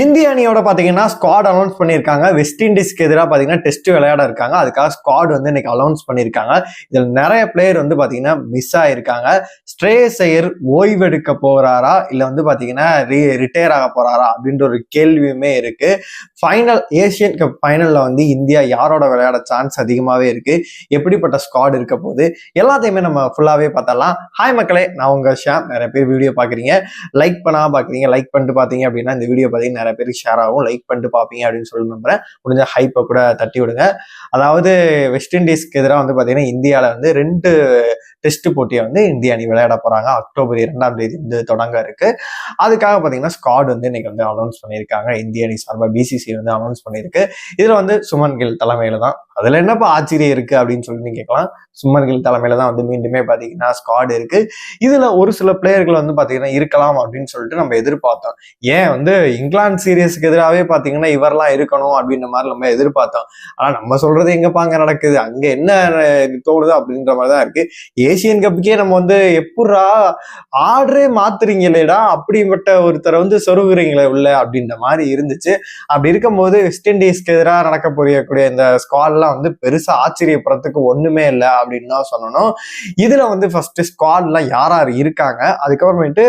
இந்திய அணியோட பார்த்தீங்கன்னா ஸ்குவாட் அனௌன்ஸ் பண்ணியிருக்காங்க. வெஸ்ட் இண்டீஸ்க்கு எதிராக பார்த்தீங்கன்னா டெஸ்ட் விளையாட இருக்காங்க அதுக்காக ஸ்குவாட் வந்து இன்னைக்கு அனௌன்ஸ் பண்ணியிருக்காங்க. இதில் நிறைய பிளேயர் வந்து பார்த்தீங்கன்னா மிஸ் ஆயிருக்காங்க. ஸ்ட்ரேஸ் ஐயர் ஓய்வெடுக்க போறாரா? இல்லை வந்து பார்த்தீங்கன்னா ரி ரிட்டையர் ஆக போறாரா? அப்படின்ற ஒரு கேள்வியுமே இருக்கு. ஃபைனல் ஏசியன் கப் ஃபைனலில் வந்து இந்தியா யாரோட விளையாட சான்ஸ் அதிகமாகவே இருக்கு? எப்படிப்பட்ட ஸ்குவாட் இருக்க போகுது? எல்லாத்தையுமே நம்ம ஃபுல்லாகவே பார்த்தலாம் ஹாய் மக்களே நான் உங்கள் ஷாம். நிறைய பேர் வீடியோ பார்க்குறீங்க லைக் பண்ணால் பார்க்குறீங்க லைக் பண்ணிட்டு பார்த்தீங்க அப்படின்னா இந்த வீடியோ பார்த்தீங்கன்னா நிறைய பேருக்கு ஷேர் ஆகும். லைக் பண்ணிட்டு பார்ப்பீங்க அப்படின்னு சொல்லி நம்புறேன். முடிஞ்ச ஹைப்பை கூட தட்டி விடுங்க. அதாவது வெஸ்ட் இண்டீஸ்க்கு எதிராக வந்து பார்த்தீங்கன்னா இந்தியாவில் வந்து ரெண்டு டெஸ்ட் போட்டியை வந்து இந்திய அணி விளையாட போகிறாங்க அக்டோபர் இரண்டாம் தேதி வந்து தொடங்க இருக்கு. அதுக்காக பார்த்தீங்கன்னா ஸ்காட் வந்து இன்னைக்கு வந்து அனௌன்ஸ் பண்ணியிருக்காங்க. இந்திய அணி சார்பாக பிசிசி வந்து அனௌன்ஸ் பண்ணியிருக்கு. இதில் வந்து சுமன் கில் தலைமையில தான். அதில் என்னப்பா ஆச்சரியம் இருக்குது அப்படின்னு சொல்லி கேட்கலாம். சுமன் கில் தலைமையில தான் வந்து மீண்டுமே பார்த்தீங்கன்னா ஸ்காட் இருக்கு. இதில் ஒரு சில பிளேயர்கள் வந்து பார்த்தீங்கன்னா இருக்கலாம் அப்படின்னு சொல்லிட்டு நம்ம எதிர்பார்த்தோம். ஏன் வந்து இங்கிலாந்து சீரியஸ்க்கு எதிராகவே பார்த்தீங்கன்னா இவரெல்லாம் இருக்கணும் அப்படின்ற மாதிரி நம்ம எதிர்பார்த்தோம். ஆனா நம்ம சொல்றது எங்கப்பாங்க நடக்குது? அங்க என்ன தோணுது அப்படின்ற மாதிரி தான் இருக்கு. ஏசியன் கப்புக்கே நம்ம வந்து எப்படா ஆர்டரே மாத்துறீங்களேடா அப்படிப்பட்ட ஒருத்தரை வந்து சொருகுறீங்களே உள்ள அப்படின்ற மாதிரி இருந்துச்சு. அப்படி இருக்கும்போது வெஸ்ட் இண்டீஸ்க்கு எதிராக நடக்க போகக்கூடிய இந்த ஸ்குவாட்லாம் வந்து பெருசா ஆச்சரியப்படுறதுக்கு ஒண்ணுமே இல்லை அப்படின்னு தான் சொல்லணும். இதுல வந்து ஃபர்ஸ்ட் ஸ்குவாட்லாம் யார் யார் இருக்காங்க? அதுக்கப்புறமேட்டு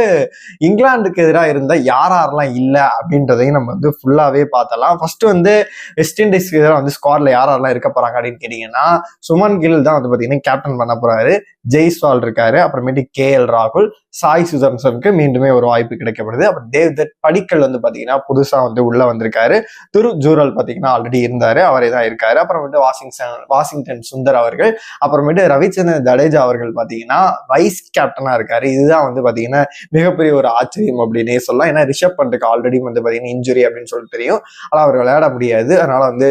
இங்கிலாந்துக்கு எதிராக இருந்தால் யார் யாரெல்லாம் இல்லை அப்படின்னு அப்படின்றதையும் நம்ம வந்து ஃபுல்லாகவே பார்த்தலாம். ஃபர்ஸ்ட் வந்து வெஸ்ட் இண்டீஸ்க்கு எதிராக வந்து ஸ்குவாட்ல யார் யாரெல்லாம் இருக்க போறாங்க அப்படின்னு கேட்டீங்கன்னா சுமன் கில் தான் வந்து பார்த்தீங்கன்னா கேப்டன் பண்ண போறாரு. ஜெய்ஸ்வால் இருக்காரு அப்புறமேட்டு கே எல் ராகுல் சாய் சுதர்சனுக்கு மீண்டுமே ஒரு வாய்ப்பு கிடைக்கப்படுது. அப்புறம் தேவ்தத் படிக்கல் வந்து பார்த்தீங்கன்னா புதுசாக வந்து உள்ளே வந்திருக்காரு. துரு ஜூரல் பார்த்தீங்கன்னா ஆல்ரெடி இருந்தார் அவரே தான் இருக்காரு. அப்புறமேட்டு வாஷிங்டன் வாஷிங்டன் சுந்தர் அவர்கள் அப்புறமேட்டு ரவிச்சந்திரன் ஜடேஜா அவர்கள் பார்த்தீங்கன்னா வைஸ் கேப்டனாக இருக்காரு. இதுதான் வந்து பார்த்தீங்கன்னா மிகப்பெரிய ஒரு ஆச்சரியம் அப்படின்னே சொல்லலாம். ஏன்னா ரிஷப் பண்ட்டுக்கு ஆல்ரெடி வந்து பார்த்தீங்கன்னா இன்ஜுரி அப்படின்னு சொல்லிட்டு தெரியும். ஆனா அவர் விளையாட முடியாது. அதனால வந்து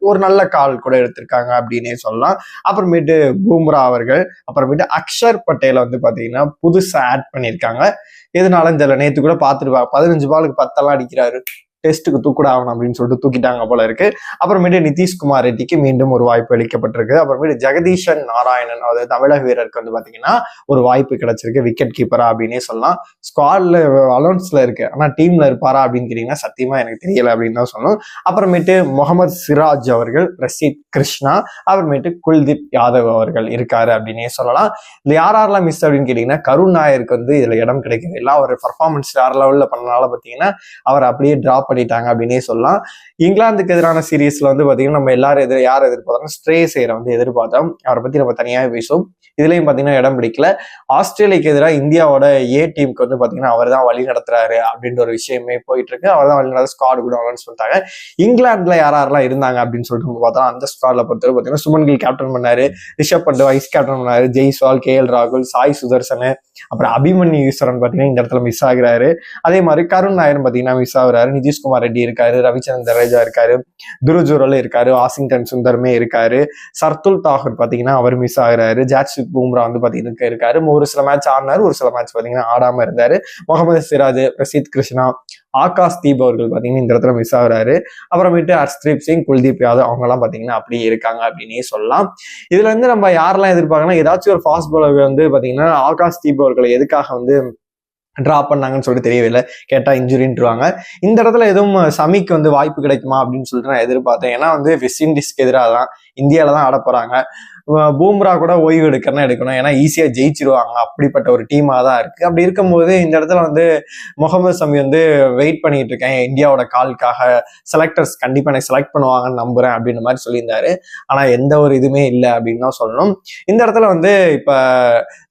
ஒரு நல்ல கால் கூட எடுத்திருக்காங்க அப்படின்னே சொல்லலாம். அப்புறமேட்டு பூம்ரா அவர்கள் அப்புறமேட்டு அக்ஷர் பட்டேலை வந்து பாத்தீங்கன்னா புதுசா ஆட் பண்ணியிருக்காங்க. எதுனாலும் தெரியல. நேத்து கூட பார்த்துருப்பா பதினஞ்சு பாலுக்கு பத்தெல்லாம் அடிக்கிறாரு. டெஸ்ட்டுக்கு தூக்கூட ஆகணும் அப்படின்னு சொல்லிட்டு தூக்கிட்டாங்க போல இருக்கு. அப்புறமேட்டு நிதிஷ்குமார் ரெட்டிக்கு மீண்டும் ஒரு வாய்ப்பு அளிக்கப்பட்டிருக்கு. அப்புறமேட்டு ஜெகதீஷன் நாராயணன் அதாவது தமிழக வீரருக்கு வந்து பாத்தீங்கன்னா ஒரு வாய்ப்பு கிடைச்சிருக்கு. விக்கெட் கீப்பரா அப்படின்னே சொல்லலாம். ஸ்குவாட்ல அலோன்ஸ்ல இருக்கு. ஆனா டீம்ல இருப்பாரா அப்படின்னு கேட்டீங்கன்னா சத்தியமா எனக்கு தெரியல அப்படின்னு தான் சொல்லணும். அப்புறமேட்டு முகமது சிராஜ் அவர்கள் ரஷீத் கிருஷ்ணா அப்புறமேட்டு குல்தீப் யாதவ் அவர்கள் இருக்காரு அப்படின்னே சொல்லலாம். இதுல யார் யாரெல்லாம் மிஸ் அப்படின்னு கேட்டீங்கன்னா கருண் நாயருக்கு வந்து இதுல இடம் கிடைக்கவே இல்லை. அவர் பர்ஃபார்மன்ஸ் வேற லெவல்ல பண்ணனால பாத்தீங்கன்னா அவர் அப்படியே டிராப் பண்ணிட்டாங்க அப்படின்னே சொல்லலாம். இங்கிலாந்துக்கு எதிரான சீரீஸ்ல வந்து பாத்தீங்கன்னா நம்ம எல்லாரும் எதிர் யார் எதிர்பார்த்தோம் ஸ்ட்ரே செய்யற வந்து எதிர்பார்த்தோம். அவரை பத்தி நம்ம தனியாக பேசுவோம். இதுலயும் பாத்தீங்கன்னா இடம் பிடிக்கல. ஆஸ்திரேலியாக்கு எதிராக இந்தியாவோட ஏ டீமுக்கு வந்து பாத்தீங்கன்னா அவர் தான் வழி நடத்துறாரு அப்படின்ற ஒரு விஷயமே போயிட்டு இருக்கு அவர் தான் வழி நடத்த ஸ்குவாட் கூட அனௌன்ஸ் பண்ணிட்டாங்க இங்கிலாந்துல யார் யாரெல்லாம் இருந்தாங்க அப்படின்னு சொல்லிட்டு நம்ம பார்த்தா அந்த ஸ்குவாட்ல பொறுத்தவரை பாத்தீங்கன்னா சுமன் கில் கேப்டன் பண்ணாரு. ரிஷப் பண்ட் வைஸ் கேப்டன் பண்ணாரு. ஜெய்ஸ்வால் கே எல் ராகுல் சாய் சுதர்சன். அப்புறம் அபிமன்யு ஈஸ்வரன் பாத்தீங்கன்னா இந்த இடத்துல மிஸ் ஆகுறாரு. அதே மாதிரி கருண் நாயர் பாத்தீங்கன்னா மிஸ் ஆகுறாரு. நிதிஷ்குமார் ரெட்டி இருக்காரு ரவிச்சந்திரன் ஜடேஜா இருக்காரு துருஜுரல் இருக்காரு வாஷிங்டன் சுந்தரமே இருக்காரு சர்துல் தாகூர் பாத்தீங்கன்னா அவர் மிஸ் ஆகிறாரு ஜாக்ஸ்வித் பூம்ரா வந்து பாத்தீங்கன்னா இருக்காரு. ஒரு சில மேட்ச் ஆடினாரு ஒரு சில மேட்ச் பாத்தீங்கன்னா ஆடாம இருந்தாரு. முகமது சிராஜ் பிரசீத் கிருஷ்ணா ஆகாஷ் தீப் அவர்கள் பார்த்தீங்கன்னா இந்த இடத்துல மிஸ் ஆகுறாரு. அப்புறமேட்டு ஹர்ஷ்தீப் சிங் குல்தீப் யாதவ் அவங்க எல்லாம் அப்படியே இருக்காங்க அப்படின்னே சொல்லலாம். இதுல இருந்து நம்ம யாரெல்லாம் எதிர்பார்க்கலாம் ஏதாச்சும் ஒரு ஃபாஸ்ட் பாலர் வந்து பார்த்தீங்கன்னா ஆகாஷ் தீப் அவர்களை எதுக்காக வந்து ட்ரா பண்ணாங்கன்னு சொல்லிட்டு தெரியவில்லை கேட்டால் இன்ஜுரின்ட்டுருவாங்க இந்த இடத்துல எதுவும் சமிக்கு வந்து வாய்ப்பு கிடைக்குமா அப்படின்னு சொல்லிட்டு நான் எதிர்பார்த்தேன். ஏன்னா வந்து வெஸ்ட் இண்டீஸ்க்கு எதிராக தான் இந்தியாவில தான் ஆட போகிறாங்க பூம்ரா கூட ஓய்வு எடுக்கணும் எடுக்கணும். ஏன்னா ஈஸியாக ஜெயிச்சிருவாங்க அப்படிப்பட்ட ஒரு டீமாக தான் இருக்கு. அப்படி இருக்கும்போது இந்த இடத்துல வந்து முகமது சமி வந்து வெயிட் பண்ணிட்டு இருக்கேன். இந்தியாவோட காலுக்காக செலக்டர்ஸ் கண்டிப்பாக எனக்கு செலக்ட் பண்ணுவாங்கன்னு நம்புறேன் அப்படின்ற மாதிரி சொல்லியிருந்தாரு. ஆனால் எந்த ஒரு இதுவுமே இல்லை அப்படின்னு தான் சொல்லணும். இந்த இடத்துல வந்து இப்போ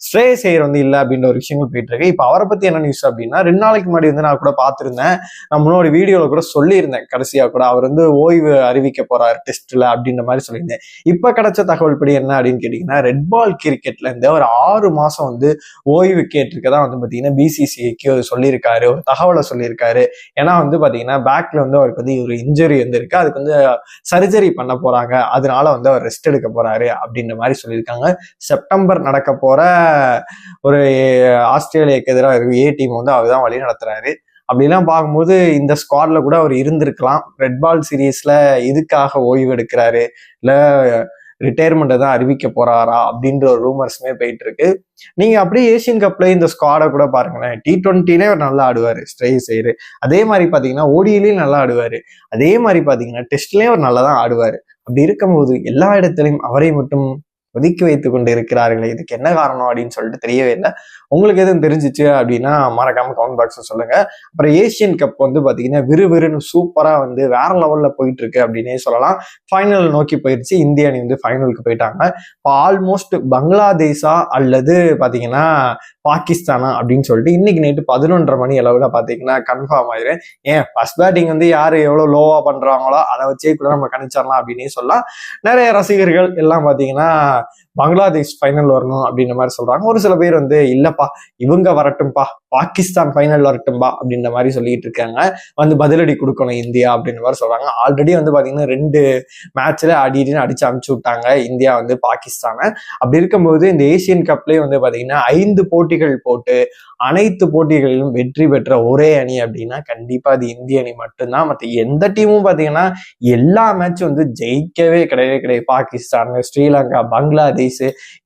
ஸ்ட்ரே செய்யர் வந்து இல்லை அப்படின்ற ஒரு விஷயங்கள் போயிட்டு இருக்கு. இப்போ அவரை பற்றி என்ன நியூஸ் அப்படின்னா ரெண்டு நாளைக்கு முன்னாடி வந்து நான் கூட பார்த்துருந்தேன். நான் முன்னோட வீடியோவில் கூட சொல்லியிருந்தேன். கடைசியாக கூட அவர் வந்து ஓய்வு அறிவிக்க போறாரு டெஸ்ட்ல அப்படின்ற மாதிரி சொல்லியிருந்தேன். இப்போ கிடைச்ச தகவல் படி என்ன அப்படின்னு கேட்டிங்கன்னா ரெட் பால் கிரிக்கெட்ல இருந்து ஒரு ஆறு மாசம் வந்து ஓய்வு கேட்டிருக்கதா வந்து பார்த்தீங்கன்னா பிசிசிஐக்கு சொல்லியிருக்காரு ஒரு தகவலை சொல்லியிருக்காரு. ஏன்னா வந்து பார்த்தீங்கன்னா பேக்ல வந்து அவருக்கு வந்து ஒரு இன்ஜுரி வந்துருக்கு அதுக்கு வந்து சர்ஜரி பண்ண போறாங்க. அதனால வந்து அவர் ரெஸ்ட் எடுக்க போறாரு அப்படின்ற மாதிரி சொல்லியிருக்காங்க. செப்டம்பர் நடக்க போற ஒரு ஆஸ்திரேலியாக்கு எதிராக ஏ டீம் வந்து அவர் தான் வழி நடத்துறாரு. அப்படிலாம் பார்க்கும்போது இந்த ஸ்குவாட்ல கூட அவர் இருந்திருக்கலாம். ரெட் பால் சீரீஸ்ல இதுக்காக ஓய்வு எடுக்கிறாரு. இல்லை ரிட்டையர்மெண்ட்டை தான் அறிவிக்க போறாரா அப்படின்ற ஒரு ரூமர்ஸுமே போயிட்டு இருக்கு நீங்க அப்படியே ஏசியன் கப்ல இந்த ஸ்குவாடை கூட பாருங்களேன். டி டுவெண்ட்டிலே அவர் நல்லா ஆடுவாரு ஸ்ட்ரை செய்யரு அதே மாதிரி பாத்தீங்கன்னா ஓடியிலையும் நல்லா ஆடுவாரு. அதே மாதிரி பாத்தீங்கன்னா டெஸ்ட்லயும் அவர் நல்லா தான் ஆடுவாரு. அப்படி இருக்கும்போது எல்லா இடத்துலையும் அவரை மட்டும் ஒதுக்கி வைத்து கொண்டு இருக்கிறார்களே இதுக்கு என்ன காரணம் அப்படின்னு சொல்லிட்டு தெரியவே இல்லை. உங்களுக்கு எதுவும் தெரிஞ்சிச்சு அப்படின்னா மறக்காம கமெண்ட் பாக்ஸ்ல சொல்லுங்க. அப்புறம் ஏசியன் கப் வந்து பாத்தீங்கன்னா விறுவிறுன்னு சூப்பரா வந்து வேற லெவல்ல போயிட்டு இருக்கு அப்படின்னே சொல்லலாம். ஃபைனல் நோக்கி போயிடுச்சு இந்திய அணி வந்து ஃபைனலுக்கு போயிட்டாங்க. இப்போ ஆல்மோஸ்ட் பங்களாதேஷா அல்லது பாத்தீங்கன்னா பாகிஸ்தானா அப்படின்னு சொல்லிட்டு இன்னைக்கு நைட்டு பதினொன்றரை மணி அளவுல பாத்தீங்கன்னா கன்ஃபார்ம் ஆயிரும். ஏன்? ஃபர்ஸ்ட் பேட்டிங் வந்து யாரு எவ்வளவு லோவா பண்றாங்களோ அதை வச்சே கூட நம்ம கணிச்சிடலாம் அப்படின்னே சொல்லலாம். நிறைய ரசிகர்கள் எல்லாம் பாத்தீங்கன்னா பங்களாதேஷ் ஃபைனல் வரணும் அப்படின்ற மாதிரி சொல்றாங்க. ஒரு சில பேர் வந்து இல்லப்பா இவங்க வரட்டும்பா பாகிஸ்தான் ஃபைனல் வரட்டும்பா அப்படின்ற மாதிரி சொல்லிட்டு இருக்காங்க. வந்து பதிலடி கொடுக்கணும் இந்தியா அப்படின்ற மாதிரி சொல்றாங்க. ஆல்ரெடி வந்து பாத்தீங்கன்னா ரெண்டு மேட்ச்ல அடின்னு அடிச்சு அமுச்சு விட்டாங்க. இந்தியா வந்து பாகிஸ்தானை அப்படி இருக்கும்போது இந்த ஏசியன் கப்லயே வந்து பாத்தீங்கன்னா ஐந்து போட்டிகள் போட்டு அனைத்து போட்டிகளிலும் வெற்றி பெற்ற ஒரே அணி அப்படின்னா கண்டிப்பா அது இந்திய அணி மட்டும்தான். மற்ற எந்த டீமும் பாத்தீங்கன்னா எல்லா மேட்சும் வந்து ஜெயிக்கவே கிடையவே கிடையாது. பாகிஸ்தான் ஸ்ரீலங்கா பங்களாதேஷ்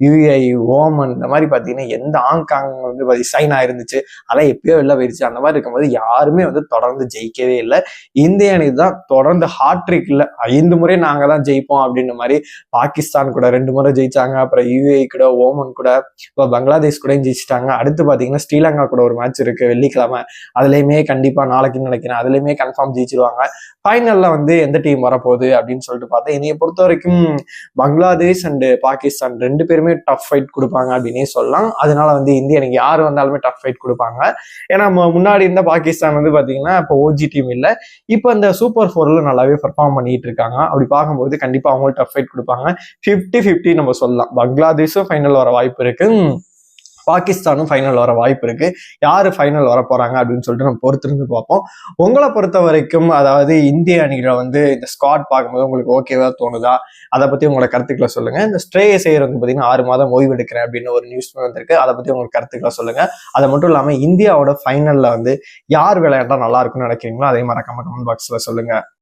யுஏஇ ஓமன் இந்த மாதிரி பாத்தீங்கன்னா எந்த ஆங்காங் வந்து சைனா இருந்துச்சு அதெல்லாம் எப்பயோ வெளில போயிருச்சு. அந்த மாதிரி இருக்கும்போது யாருமே வந்து தொடர்ந்து ஜெயிக்கவே இல்லை. இந்திய அணி தான் தொடர்ந்து ஹாட்ரிக் இல்லை ஐந்து முறை நாங்க தான் ஜெயிப்போம் அப்படின்ற மாதிரி பாகிஸ்தான் கூட ரெண்டு முறை ஜெயிச்சாங்க. அப்புறம் யுஏஇ கூட ஓமன் கூட இப்போ பங்களாதேஷ் கூட ஜெயிச்சிட்டாங்க. அடுத்து பாத்தீங்கன்னா ஸ்ரீலங்கா கூட ஒரு மேட்ச் இருக்கு வெள்ளிக்கிழமை. அதுலயுமே கண்டிப்பா நாளைக்கு நினைக்கிறேன். அதுலயுமே கன்ஃபார்ம் ஜெயிச்சிருவாங்க. ஃபைனல்ல வந்து எந்த டீம் வரப்போகுது அப்படின்னு சொல்லிட்டு பார்த்தா என்னைய பொறுத்த வரைக்கும் பங்களாதேஷ் அண்ட் பாகிஸ்தான் ரெண்டு பேருமே டஃப் ஃபைட் கொடுப்பாங்க அப்படின்னே சொல்லலாம். அதனால வந்து இந்தியா எனக்கு யார் வந்தாலுமே டஃப் ஃபைட் கொடுப்பாங்க. ஏன்னா முன்னாடி இருந்த பாகிஸ்தான் வந்து பார்த்தீங்கன்னா இப்போ ஓஜி டீம் இல்லை. இப்போ இந்த சூப்பர் ஃபோர்ல நல்லாவே பர்ஃபார்ம் பண்ணிட்டு இருக்காங்க. அப்படி பார்க்கும்போது கண்டிப்பாக அவங்களும் டஃப் ஃபைட் கொடுப்பாங்க. ஃபிஃப்டி ஃபிஃப்டி நம்ம சொல்லலாம். பங்களாதேஷும் ஃபைனல் வர வாய்ப்பு இருக்கு. பாகிஸ்தானும் ஃபைனல் வர வாய்ப்பு இருக்கு. யார் ஃபைனல் வர போறாங்க அப்படின்னு சொல்லிட்டு நம்ம பொறுத்திருந்து பார்ப்போம். உங்களை பொறுத்த வரைக்கும் அதாவது இந்திய அணிகளை வந்து இந்த ஸ்காட் பார்க்கும்போது உங்களுக்கு ஓகேவா தோணுதா? அதை பத்தி உங்களோட கருத்துக்களை சொல்லுங்க. இந்த ஸ்ட்ரே செய்யர் வந்து பாத்தீங்கன்னா ஆறு மாதம் ஓய்வு எடுக்கிறேன் அப்படின்னு ஒரு நியூஸ் வந்திருக்கு. அதை பத்தி உங்களுக்கு கருத்துக்களை சொல்லுங்க. அது மட்டும் இல்லாம இந்தியாவோட ஃபைனல்ல வந்து யார் விளையாண்டா நல்லா இருக்கும்னு நினைக்கிறீங்களோ அதே மறக்காம கமெண்ட் பாக்ஸ்ல சொல்லுங்க.